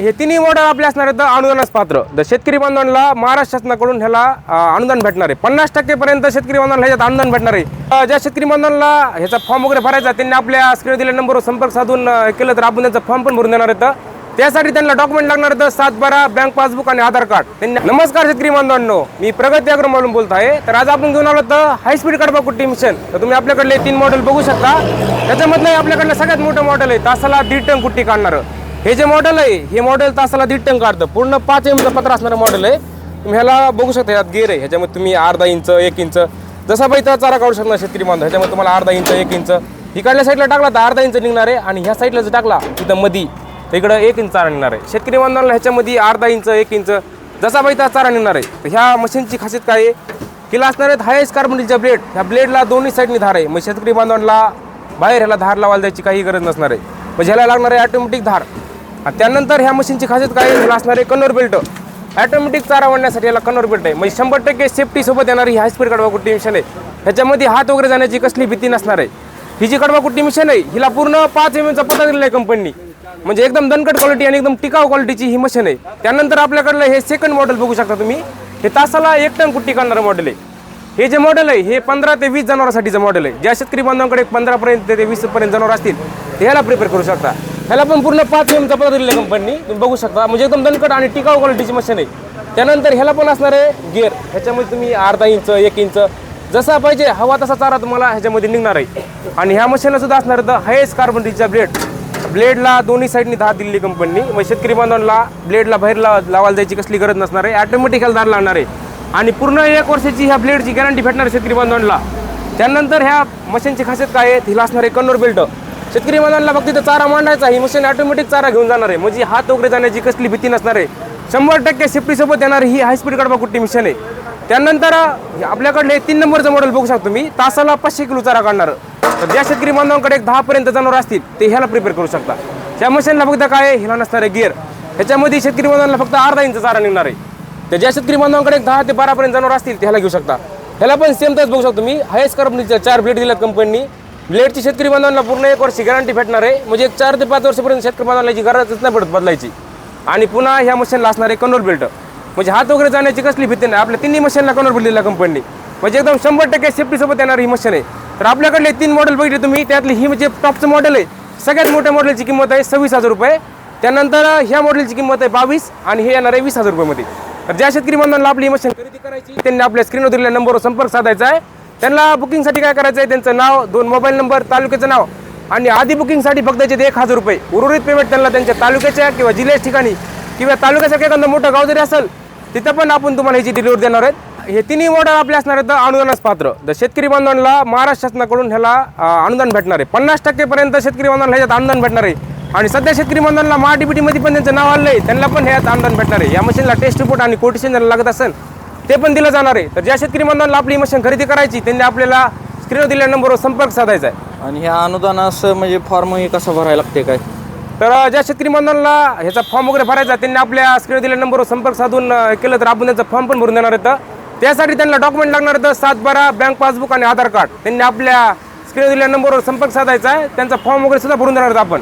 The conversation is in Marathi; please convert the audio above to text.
हे तिन्ही मॉडेल आपले असणार आहेत अनुदानास पात्र. तर शेतकरी बांधवांना महाराष्ट्र शासनाकडून ह्याला अनुदान भेटणार आहे. पन्नास टक्केपर्यंत शेतकरी बांधवांना ह्याच्यात अनुदान भेटणार आहे. ज्या शेतकरी बांधवांना ह्याचा फॉर्म वगैरे भरायचा त्यांनी आपल्या स्क्रीन दिलेल्या नंबरवर संपर्क साधून केलं तर आपण त्यांचा फॉर्म पण भरून देणार आहेत त्यासाठी त्यांना डॉक्युमेंट लागणार आहेत सात बारा बँक पासबुक आणि आधार कार्ड त्यांनी नमस्कार शेतकरी बांधवांनो मी प्रगती अग्रमधून बोलत आहे. तर आज आपण घेऊन आलो तर हाय स्पीड कडबा कुट्टी मिशन तर तुम्ही आपल्याकडले तीन मॉडेल बघू शकता. त्याच्यामधलं आपल्याकडलं सगळ्यात मोठं मॉडेल आहे तासाला दीड टन कुट्टी काढणारं. हे जे मॉडेल आहे हे मॉडेल तासाला दीड टन काढतं. पूर्ण पाच एमचं पत्र असणारं मॉडेल आहे. तुम्ही ह्याला बघू शकता यात गेअर आहे. ह्याच्यामध्ये तुम्ही अर्धा इंच एक इंच जसा पाहिजे चारा काढू शकणार शेतकरी बांधव ह्याच्यामध्ये तुम्हाला अर्धा इंच एक इंच इकडल्या साईडला टाकला तर अर्धा इंच निघणार आहे आणि ह्या साईडला जर टाकला तिथं मधी तर इकडं एक इंच चारा निघणार आहे. शेतकरी बांधवांना ह्याच्यामध्ये अर्धा इंच एक इंच जसा पाहिजे चारा निघणार आहे तर ह्या मशीनची खासियत काय आहे? किला असणार आहेत हायस्ट कार्बनच्या ब्लेड ह्या ब्लेडला दोन्ही साईडनी धार आहे. मग शेतकरी बांधवांना बाहेर ह्याला धार लावायला द्यायची काही गरज नसणार आहे. मग ह्याला लागणार आहे ऑटोमॅटिक धार. त्यानंतर ह्या मशीनची खासियत काय असणार आहे कनोर बेल्ट. ॲटोमॅटिक चारा वाढण्यासाठी याला कनोर बेल्ट आहे. म्हणजे शंभर टक्के सेफ्टीसोबत येणारी हाय स्पीड कडवा कुट्टी मिशन आहे. ह्याच्यामध्ये हात वगैरे जाण्याची कसली भीती नसणार आहे. ही जी कडवा कुट्टी मिशन आहे हिला पूर्ण पाच एम एमचा पत्ता दिलेला आहे कंपनीनी म्हणजे एकदम दणकट क्वालिटी आणि एकदम टिकाऊ क्वालिटीची ही मशीन आहे. त्यानंतर आपल्याकडलं हे सेकंड मॉडेल बघू शकता तुम्ही. हे तासाला एक टन कुट्टी काढणारं मॉडेल आहे. हे जे मॉडेल आहे हे पंधरा ते वीस जनावरांसाठीचं मॉडेल आहे. ज्या शेतकरी बांधवांकडे पंधरापर्यंत ते वीसपर्यंत जनावर असतील ते ह्याला प्रिपेअर करू शकता. ह्याला पण पूर्ण पाच एमचा पत्ता दिलेला आहे कंपनी तुम्ही बघू शकता. म्हणजे एकदम दणकट आणि टिकाऊ क्वालिटीची मशीन आहे. त्यानंतर ह्याला पण असणार आहे गिअर ह्याच्यामध्ये तुम्ही अर्धा इंच एक इंच जसा पाहिजे हवा तसा चारा तुम्हाला ह्याच्यामध्ये निघणार आहे. आणि ह्या मशीनला सुद्धा असणार आहे हायस्ट कार्बन रिचा ब्लेड ब्लेडला दोन्ही साईडनी धार दिलेली कंपनी मग शेतकरी बांधवांना ब्लेडला बाहेर ला- लावायला जायची कसली गरज नसणार आहे. ऑटोमॅटिक ह्याला धार लागणार आहे. आणि पूर्ण एक वर्षाची ह्या ब्लेडची गॅरंटी भेटणार आहे शेतकरी बांधवांना. त्यानंतर ह्या मशीनची खासियत काय आहे? हिला असणार आहे कन्नोर बेल्ट शेतकरी बांधवांना फक्त तिथं चारा मांडायचा ही मशीन ऑटोमॅटिक चारा घेऊन जाणार आहे. म्हणजे हात वगैरे जाण्याची कसली भीती नसणार आहे. शंभर टक्के सेफ्टीसोबत येणार ही हायस्पीड कडबा कुट्टी मिशन आहे. त्यानंतर आपल्याकडले तीन नंबरचं मॉडेल बघू शकतो मी तासाला पाचशे किलो चारा काढणार. तर ज्या शेतकरी बांधवांकडे एक दहापर्यंत जनावर असतील ते ह्याला प्रिपेअर करू शकता. त्या मशीनला फक्त काय आहे? नसणार आहे गिअर ह्याच्यामध्ये शेतकरी बांधवांना फक्त अर्धा इंच चारा निघणार आहे. तर ज्या शेतकरी बांधवांकडे एक दहा ते बारापर्यंत जनावर असतील ते ह्याला घेऊ शकता. ह्याला पण सेम तच बघू शकतो मी हायस्ट कंपनीच्या चार ब्लेड दिल्यात कंपनीने ब्लेडची शेतकरी बांधवांना पूर्ण एक वर्ष गॅरंटी भेटणार आहे. म्हणजे एक चार ते पाच वर्षपर्यंत शेतकरी बांधवांची गरजच नाही पडत बदलायची. आणि पुन्हा ह्या मशीनला असणार आहे कनोर बेल्ट म्हणजे हात वगैरे जाण्याची कसली भीती नाही. आपल्या तिन्ही मशीनला कनोर बेल्ट दिला कंपनी म्हणजे एकदम शंभर टक्के सेफ्टीसोबत येणार ही मशीन आहे. तर आपल्याकडले तीन मॉडेल बघितले तुम्ही. त्यातली ही म्हणजे टॉपचं मॉडेल आहे. सगळ्यात मोठ्या मॉडेलची किंमत आहे सव्वीस हजार रुपये. त्यानंतर ह्या मॉडेलची किंमत आहे बावीस आणि हे येणार आहे वीस हजार रुपयामध्ये. तर ज्या शेतकरी बांधवांना आपली मशीन खरेदी करायची त्यांनी आपल्या स्क्रीनवर दिलेल्या नंबरवर संपर्क साधायचा आहे. त्यांना बुकिंगसाठी काय करायचं आहे त्यांचं नाव दोन मोबाईल नंबर तालुक्याचं नाव आणि आधी बुकिंगसाठी फक्त त्याचे एक हजार रुपये. उर्वरित पेमेंट त्यांना त्यांच्या तालुक्याच्या किंवा जिल्ह्याच्या ठिकाणी किंवा तालुक्यासारखं एखादं मोठं गाव जरी असेल तिथं पण आपण तुम्हाला ह्याची डिलिव्हरी देणार आहेत. हे तिन्ही मॉडेल आपले असणार आहेत अनुदानास पात्र. तर शेतकरी बांधवांना महाराष्ट्र शासनाकडून ह्याला अनुदान भेटणार आहे. पन्नास टक्केपर्यंत शेतकरी बांधवांना ह्याच्यात अनुदान भेटणार आहे. आणि सध्या शेतकरी बांधवांना महाडीबीटी मध्ये पण त्यांचं नाव आलं आहे त्यांना पण ह्यात अनुदान भेटणार आहे. या मशीनला टेस्ट रिपोर्ट आणि कोटेशन लागत असेल ते पण दिलं जाणार आहे. तर ज्या शेतकरी बांधवांना आपली मशीन खरेदी करायची त्यांनी आपल्याला स्क्रीनवर दिलेल्या नंबरवर संपर्क साधायचा आहे. आणि ह्या अनुदानास म्हणजे फॉर्म हे कसं भरायला लागते काय? तर ज्या शेतकरी बांधवांना ह्याचा फॉर्म वगैरे भरायचा त्यांनी आपल्या स्क्रीन दिलेल्या नंबरवर संपर्क साधून अ, केलं तर आपण त्यांचा फॉर्म पण भरून देणार आहेत त्यासाठी त्यांना डॉक्युमेंट लागणार आहेत सात बारा बँक पासबुक आणि आधार कार्ड त्यांनी आपल्या स्क्रीन दिलेल्या नंबरवर संपर्क साधायचा आहे. त्यांचा फॉर्म वगैरे सुद्धा भरून देणार आहेत आपण.